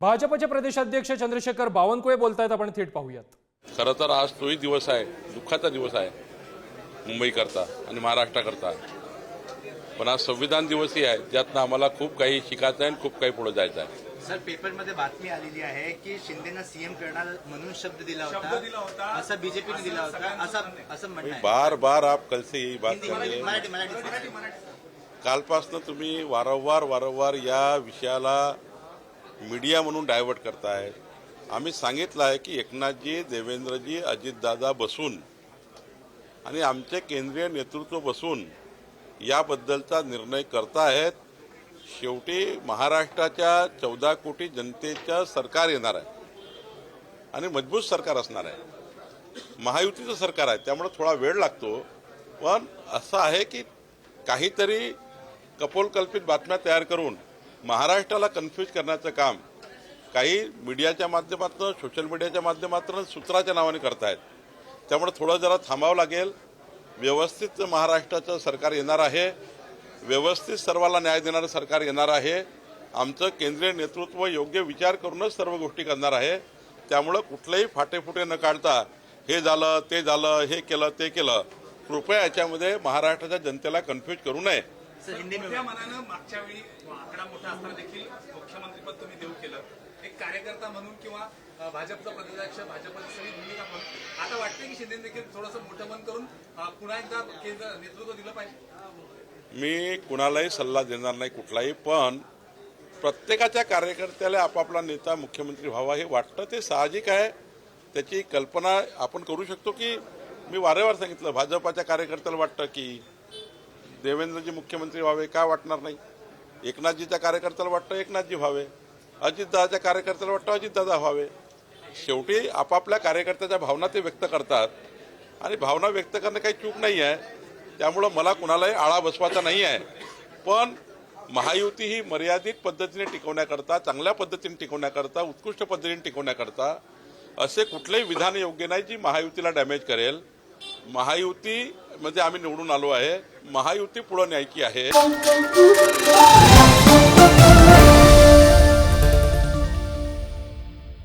भाजपचे प्रदेशाध्यक्ष चंद्रशेखर बावनकुळे बोलतायत आपण थेट पाहूयात. खरं तर आज तोही दिवस आहे दुःखाचा दिवस आहे मुंबईकरता आणि महाराष्ट्राकरता पण आज संविधान दिवसही आहे ज्यातनं आम्हाला खूप काही शिकायचं आहे आणि खूप काही पुढे जायचं आहे. सर पेपरमध्ये बातमी आलेली आहे की शिंदेना सीएम करणार म्हणून शब्द दिला होता. असा बीजेपीने दिला होता. असं असं म्हणणं आहे. बार बार आप कल से यही बात हिंदी, कर रहे मराठी हैं मराठी मराठी कालपासनं तुम्ही वारंवार वारंवार या विषयाला मीडिया म्हणून डायव्हर्ट करतायत. आम्ही सांगितलं आहे की एकनाथजी देवेंद्रजी अजितदादा बसून आणि आमचे केंद्रीय नेतृत्व बसून याबद्दलचा निर्णय करतायत. शेवटी महाराष्ट्राच्या चौदा कोटी जनतेचं सरकार येणार आहे आणि मजबूत सरकार असणार आहे. महायुतीचं सरकार आहे त्यामुळे थोडा वेळ लागतो. पण असं आहे की काहीतरी कपोलकल्पित बातम्या तयार करून महाराष्ट्राला कन्फ्यूज करण्याचं काम काही मीडियाच्या माध्यमातून सोशल मीडियाच्या माध्यमातून सूत्राच्या नावाने करतायत. त्यामुळे थोडं जरा थांबावं लागेल. व्यवस्थित महाराष्ट्राचं सरकार येणार आहे. व्यवस्थित सर्वाला न्याय देणारं सरकार येणार आहे. आमचं केंद्रीय नेतृत्व योग्य विचार करूनच सर्व गोष्टी करणार आहे. त्यामुळं कुठलेही फाटेफुटे न काढता हे झालं ते झालं हे केलं ते केलं कृपया याच्यामध्ये महाराष्ट्राच्या जनतेला कन्फ्यूज करू नये. मनानं मागच्या वेळी आकडा मोठा असताना देखील मुख्यमंत्रीपद तुम्ही देऊ केलं. एक कार्यकर्ता म्हणून किंवा भाजपचा प्रदेशाध्यक्ष भाजपची सगळी भूमिका म्हणून आता वाटतं की शिंदे देखील थोडंसं मोठं मन करून पुन्हा एकदा केंद्र नेतृत्व दिलं पाहिजे. मी कुणालाही सल्ला देणार नाही कुठलाही पण प्रत्येकाच्या कार्यकर्त्याला आपापला नेता मुख्यमंत्री व्हावा हे वाटतं ते साहजिक आहे. त्याची कल्पना आपण करू शकतो की मी वारंवार सांगितलं भाजपाच्या कार्यकर्त्याला वाटतं की देवेंद्रजी मुख्यमंत्री व्हावे का वाटणार नाही? एकनाथजीच्या कार्यकर्त्याला वाटतं एकनाथजी व्हावे. अजितदादाच्या कार्यकर्त्याला वाटतं अजितदादा व्हावे. शेवटी आपापल्या कार्यकर्त्याच्या भावना ते व्यक्त करतात. आणि भावना व्यक्त करणं काही चूक नाही आहे. त्यामुळं मला कुणालाही आळा बसवायचा नाही आहे. पण महायुती ही मर्यादित पद्धतीने टिकवण्याकरता चांगल्या पद्धतीने टिकवण्याकरता उत्कृष्ट पद्धतीने टिकवण्याकरता असे कुठलेही विधान योग्य नाही जी महायुतीला डॅमेज करेल. महायुती मध्ये आम्ही निवडून आलो आहे. महायुती पुढे न्यायची आहे.